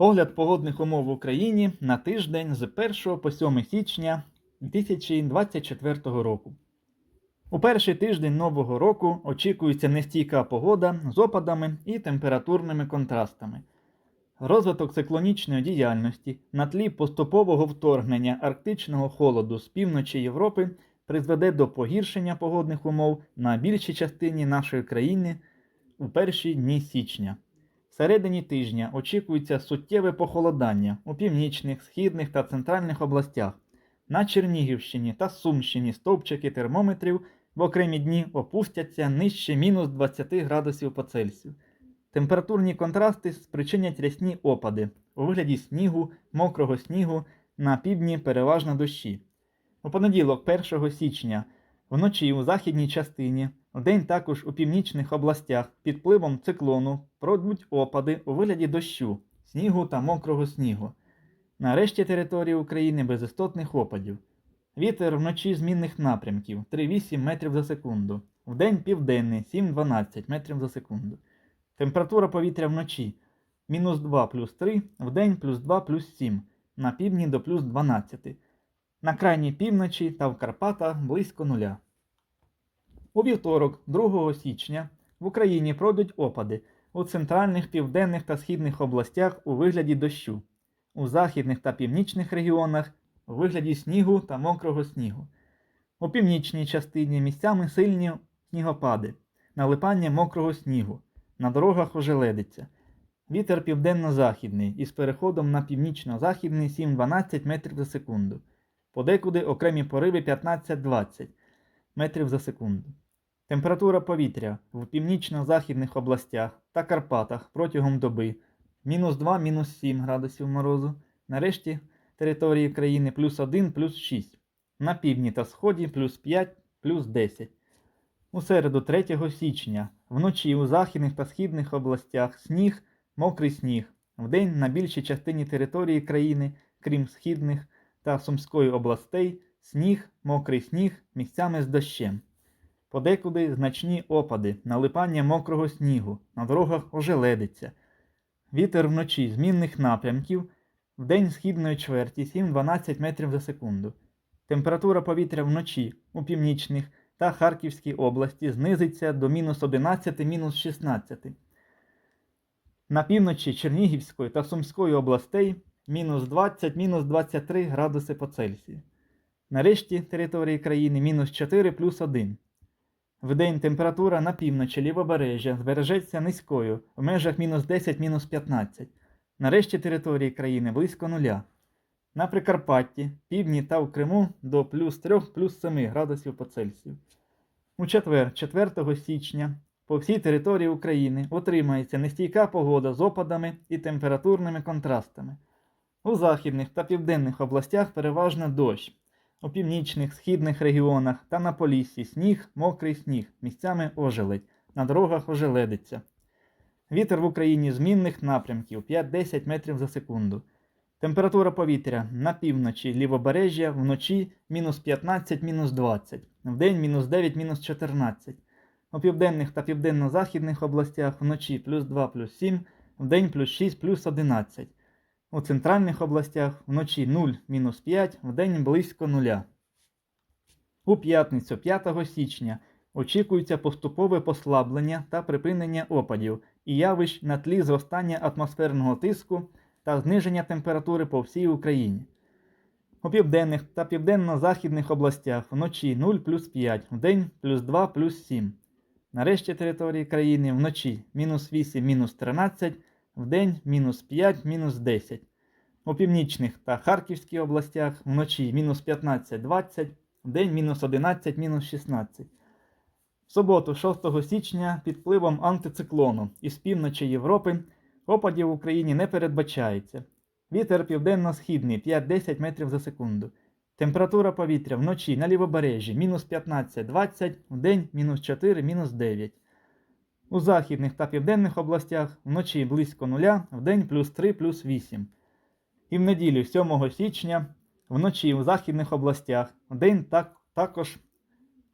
Огляд погодних умов в Україні на тиждень з 1 по 7 січня 2024 року. У перший тиждень нового року очікується нестійка погода з опадами і температурними контрастами. Розвиток циклонічної діяльності на тлі поступового вторгнення арктичного холоду з півночі Європи призведе до погіршення погодних умов на більшій частині нашої країни у перші дні січня. Всередині тижня очікується суттєве похолодання у північних, східних та центральних областях. На Чернігівщині та Сумщині стовпчики термометрів в окремі дні опустяться нижче мінус 20 градусів по Цельсію. Температурні контрасти спричинять рясні опади у вигляді снігу, мокрого снігу, на півдні переважно дощі. У понеділок, 1 січня, вночі у західній частині, вдень також у північних областях під впливом циклону пройдуть опади у вигляді дощу, снігу та мокрого снігу. На решті території України без істотних опадів. Вітер вночі змінних напрямків 3,8 метрів за секунду. Вдень південний 7-12 метрів за секунду. Температура повітря вночі мінус 2 плюс 3, вдень плюс 2 плюс 7, на півдні до плюс 12. На крайній півночі та в Карпатах близько нуля. У вівторок, 2 січня, в Україні пройдуть опади у центральних, південних та східних областях у вигляді дощу, у західних та північних регіонах у вигляді снігу та мокрого снігу. У північній частині місцями сильні снігопади, налипання мокрого снігу, на дорогах ожеледиться. Вітер південно-західний із переходом на північно-західний 7-12 метрів за секунду. Подекуди окремі пориви 15-20 метрів за секунду. Температура повітря в північно-західних областях та Карпатах протягом доби мінус 2 мінус 7 градусів морозу. Нарешті території країни плюс 1 плюс 6. На півдні та сході плюс 5 плюс 10. У середу 3 січня вночі у західних та східних областях сніг, мокрий сніг. Вдень на більшій частині території країни, крім східних та Сумської областей, сніг, мокрий сніг місцями з дощем. Подекуди значні опади, налипання мокрого снігу, на дорогах ожеледиться. Вітер вночі змінних напрямків, вдень східної чверті 7-12 метрів за секунду. Температура повітря вночі у північних та Харківській області знизиться до мінус 11 мінус 16. На півночі Чернігівської та Сумської областей мінус 20 мінус 23 градуси по Цельсію. Нарешті території країни мінус 4 плюс 1. Вдень температура на півночі лівобережжя збережеться низькою в межах мінус 10 мінус 15. Нарешті території країни близько нуля. На Прикарпатті, півдні та в Криму до плюс 3 плюс 7 градусів по Цельсію. У четвер, 4 січня, по всій території України отримається нестійка погода з опадами і температурними контрастами. У західних та південних областях переважно дощ. У північних, східних регіонах та на Поліссі сніг, мокрий сніг, місцями ожеледь, на дорогах ожеледиться. Вітер в Україні змінних напрямків 5-10 метрів за секунду. Температура повітря на півночі лівобережжя вночі мінус 15 мінус 20, вдень мінус 9 мінус 14. У південних та південно-західних областях вночі плюс 2 плюс 7, вдень плюс 6 плюс 11. У центральних областях вночі 0 мінус 5, вдень близько нуля. У п'ятницю 5 січня очікується поступове послаблення та припинення опадів і явищ на тлі зростання атмосферного тиску та зниження температури по всій Україні. У південних та південно-західних областях вночі 0 плюс 5, вдень плюс 2 плюс 7. Нарешті території країни вночі мінус 8 мінус 13, вдень мінус 5 мінус 10. У північних та Харківській областях вночі мінус 15 20, вдень мінус 11 мінус 16. В суботу, 6 січня, під впливом антициклону із півночі Європи опадів в Україні не передбачається. Вітер південно-східний 5-10 метрів за секунду. Температура повітря вночі на лівобережжі мінус 15-20, вдень мінус 4, мінус 9. У західних та південних областях вночі близько нуля, вдень плюс 3 плюс 8. І в неділю 7 січня вночі у західних областях вдень так, також,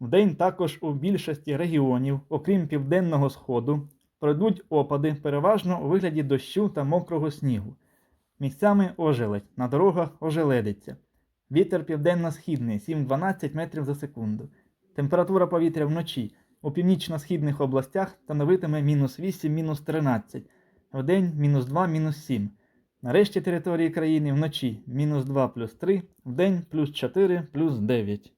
вдень також у більшості регіонів, окрім південного сходу, пройдуть опади переважно у вигляді дощу та мокрого снігу. Місцями ожеледь, на дорогах ожеледиться. Вітер південно-східний 7-12 метрів за секунду. Температура повітря вночі у північно-східних областях становитиме мінус 8, мінус 13, вдень мінус 2, мінус 7. На решті території країни вночі мінус 2 плюс 3, вдень плюс 4 плюс 9.